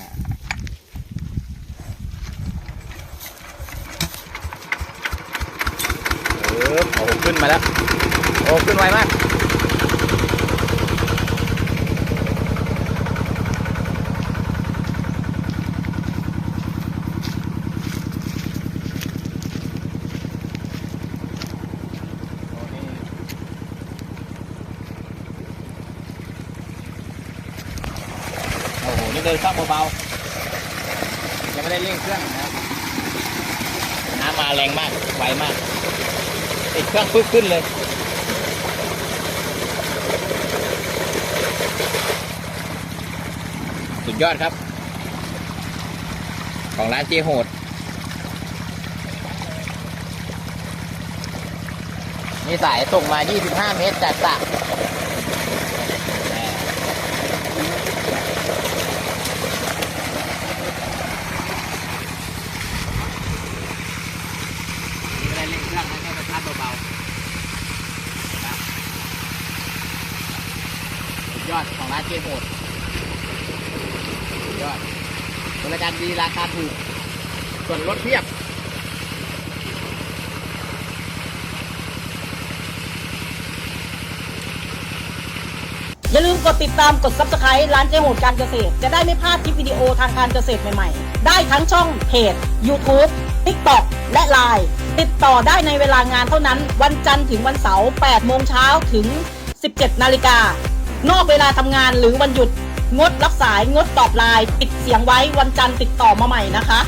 นะเออโอ้โหขึ้นมาแล้ว โอ้ขึ้นไวมาก โอ้โหนี่เดินข้ามเบาๆยังไม่ได้เร่งเครื่องนะน้ำมาแรงมากไวมากติดเครื่องปึ๊บขึ้นเลยสุดยอดครับ ของร้านเจโหด มีสายส่งมา 25 เมตรจากสระแหม่นี่ไม่ได้เร่งเครื่องนะแค่ไปพัดเบาๆนะครับสุดย อดของร้านเจโหดยอดบริการดีราคาถูก ส่วนลดเพียบอย่าลืมกดติดตามกด subscribe ร้านเจ๊โหดการเกษตร จะได้ไม่พลาดคลิปวิดีโอทางการเกษตรใหม่ๆ ได้ทั้งช่องเพจ YouTube TikTok และ Line ติดต่อได้ในเวลางานเท่านั้น วันจันทร์ถึงวันเสาร์8โมงเช้าถึง 17 นาฬิกา นอกเวลาทำงานหรือวันหยุด งดรับสายงดตอบไลน์ปิดเสียงไว้วันจันทร์ติดต่อมาใหม่นะคะ